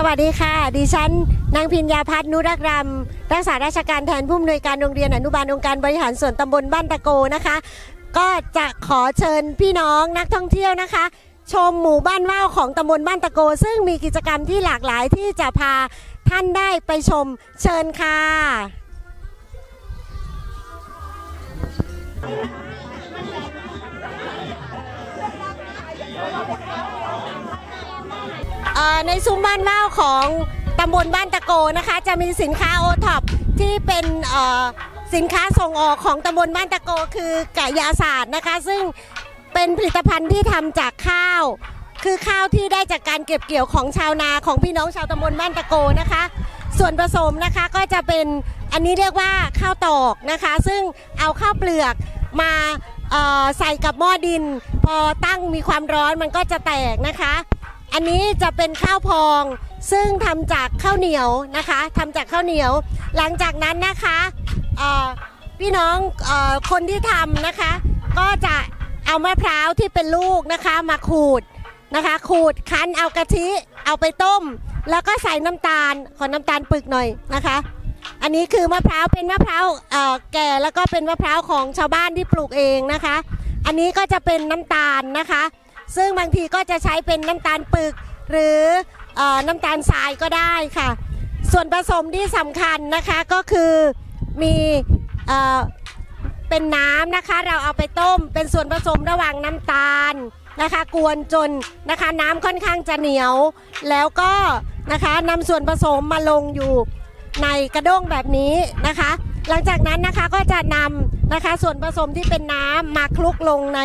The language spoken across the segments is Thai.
สวัสดีค่ะ ดิฉันนางพิญญาพัฒนุรักรำรักษาราชการแทนผู้อำนวยการโรงเรียนอนุบาลองค์การบริหารส่วนตำบลบ้านตะโกนะคะ ก็จะขอเชิญพี่น้องนักท่องเที่ยวนะคะ ชมหมู่บ้านว่าวของตำบลบ้านตะโก ซึ่งมีกิจกรรมที่หลากหลายที่จะพาท่านได้ไปชมเชิญค่ะ ในซุ้มบ้านว่าวของตำบลบ้านตะโกนะคะ จะมีสินค้าโอท็อปที่เป็นสินค้าส่งออกของตำบลบ้านตะโกคือกะยาศาสตร์นะคะ ซึ่งเป็นผลิตภัณฑ์ที่ทำจากข้าว คือข้าวที่ได้จากการเก็บเกี่ยวของชาวนาของพี่น้องชาวตำบลบ้านตะโกนะคะ ส่วนผสมนะคะก็จะเป็นอันนี้เรียกว่าข้าวตอกนะคะ ซึ่งเอาข้าวเปลือกมาใส่กับหม้อดิน พอตั้งมีความร้อนมันก็จะแตกนะคะ อันนี้จะเป็นข้าวพอง ซึ่งทำจากข้าวเหนียวนะคะทำจากข้าวเหนียว หลังจากนั้นนะคะพี่น้องอคนที่ทำนะคะ ก็จะเอามะพร้าวที่เป็นลูกนะคะมาขูดนะคะ ขูดคั้นเอากะทิ เอาไปต้ม แล้วก็ใส่น้ำตาลขอน้ำตาลปึกหน่อยนะคะ อันนี้คือมะพร้าวเป็นมะพร้าวแก่แล้วก็เป็นมะพร้าวของชาวบ้านที่ปลูกเองนะคะ อันนี้ก็จะเป็นน้ำตาลนะคะ ซึ่งบางทีก็จะใช้เป็นน้ำตาลปึกหรืออน้ำตาลทรายก็ได้ค่ะ ส่วนผสมที่สำคัญนะคะก็คือมีเอเป็นน้ำนะคะเราเอาไปต้มเป็นส่วนผสมระหว่างน้ำตาลนะคะกวนจนนะคะน้ำค่อนข้างจะเหนียว แล้วก็นะคะนำส่วนผสมมาลงอยู่ในกระด้งแบบนี้นะคะ หลังจากนั้นนะคะก็จะนำนะคะส่วนผสมที่เป็นน้ำมาคลุกลงใน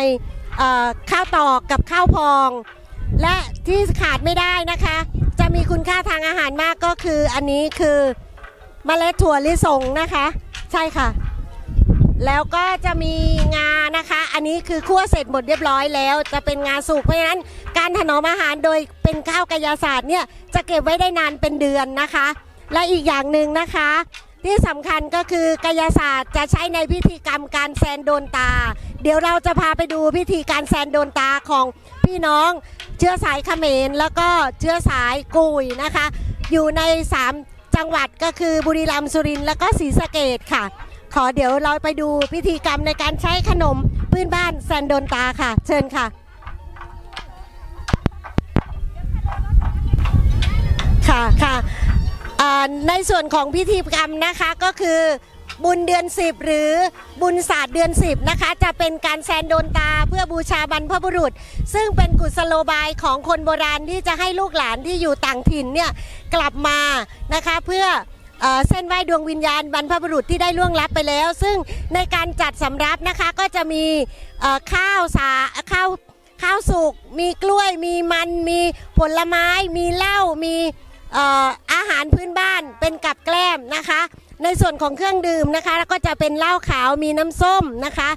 ข้าวตอกกับข้าวพอง และที่ขาดไม่ได้นะคะ จะมีคุณค่าทางอาหารมากก็คืออันนี้คือเมล็ดถั่วลิสงนะคะ ใช่ค่ะ แล้วก็จะมีงานะคะ อันนี้คือคั่วเสร็จหมดเรียบร้อยแล้ว จะเป็นงาสุกเพราะฉะนั้น การถนอมอาหารโดยเป็นข้าวกายศาสตร์เนี่ยจะเก็บไว้ได้นานเป็นเดือนนะคะ และอีกอย่างหนึ่งนะคะที่สำคัญก็คือกายศาสตร์จะใช้ในพิธีกรรมการแซนโดนตา เดี๋ยวเราจะพาไปดูพิธีการแซนโดนตาของพี่น้องเชื้อสายเขมรแล้วก็เชื้อสายกุยนะคะ อยู่ใน 3 จังหวัดก็คือบุรีรัมย์สุรินทร์แล้วก็ศรีสะเกดค่ะ ขอเดี๋ยวเราไปดูพิธีกรรมในการใช้ขนมพื้นบ้านแซนโดนตาค่ะ เชิญค่ะ ค่ะค่ะในส่วนของพิธีกรรมนะคะก็คือ บุญเดือน10หรือบุญศาสตร์เดือน10นะคะ จะเป็นการแซนโดนตาเพื่อบูชาบรรพบุรุษ ซึ่งเป็นกุศโลบายของคนโบราณที่จะให้ลูกหลานที่อยู่ต่างถิ่นเนี่ยกลับมานะคะเพื่อเออเส้นไหว้ดวงวิญญาณบรรพบุรุษที่ได้ล่วงลับไปแล้ว ซึ่งในการจัดสำรับนะคะก็จะมีข้าวสาข้าวข้าวสุกมีกล้วยมีมันมีผลไม้ มีเหล้ามีเอ่ออาหารพื้นบ้านเป็นกับแกล้มนะคะ ในส่วนของเครื่องดื่มนะคะก็จะเป็นเหล้าขาวมีน้ำส้มนะคะ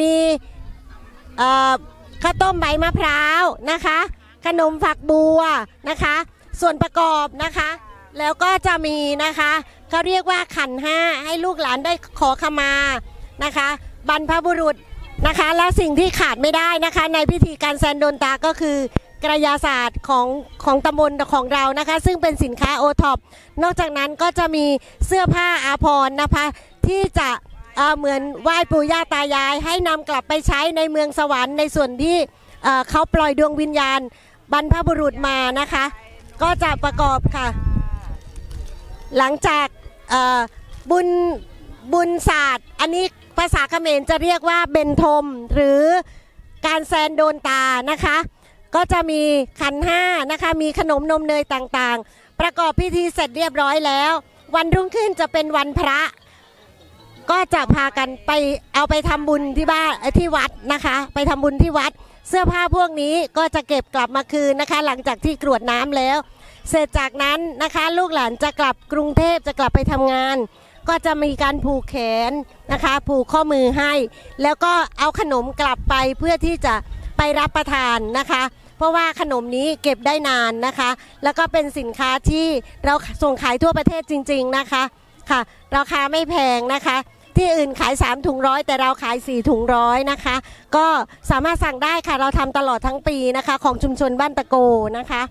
มีข้าวต้มใบมะพร้าวนะคะ ขนมฝักบัวนะคะ ส่วนประกอบนะคะ แล้วก็จะมีนะคะเขาเรียกว่าขันห้าให้ลูกหลานได้ขอขมานะคะ บรรพบุรุษนะคะ และสิ่งที่ขาดไม่ได้นะคะ ในพิธีการแซนโดนตาก็คือ กระยาศาสตร์ของของตำบลของเรานะคะ ซึ่งเป็นสินค้าโอท็อปนอกจากนั้นก็จะมีเสื้อผ้าอาภรณ์นะคะ ที่จะเเหมือนไหว้ปู่ย่าตายาย ให้นำกลับไปใช้ในเมืองสวรรค์ในส่วนที่เเขาปล่อยดวงวิญญาณบรรพบุรุษมานะคะ ก็จะประกอบค่ะ หลังจากบุญบุญศาสตร์ อันนี้ภาษาเขมรจะเรียกว่าเบนทม หรือการแซนโดนตานะคะ ก็จะมีขันห้านะคะ มีขนมนมเนยต่างๆ ประกอบพิธีเสร็จเรียบร้อยแล้ว วันรุ่งขึ้นจะเป็นวันพระ ก็จะพากันไปเอาไปทำบุญที่บ้านที่วัดนะคะ ไปทำบุญที่วัด เสื้อผ้าพวกนี้ก็จะเก็บกลับมาคืนนะคะ หลังจากที่กรวดน้ำแล้ว เสร็จจากนั้นนะคะ ลูกหลานจะกลับกรุงเทพจะกลับไปทำงาน ก็จะมีการผูกแขนนะคะ ผูกข้อมือให้ แล้วก็เอาขนมกลับไปเพื่อที่จะ ไปรับประทานนะคะ เพราะว่าขนมนี้เก็บได้นานนะคะ แล้วก็เป็นสินค้าที่เราส่งขายทั่วประเทศจริง ๆนะคะค่ะ ราคาไม่แพงนะคะ ที่อื่นขาย 3 ถุงร้อยแต่เราขาย 4 ถุงร้อยนะคะ ก็สามารถสั่งได้ค่ะเราทำตลอดทั้งปีนะคะ ของชุมชนบ้านตะโกนะคะ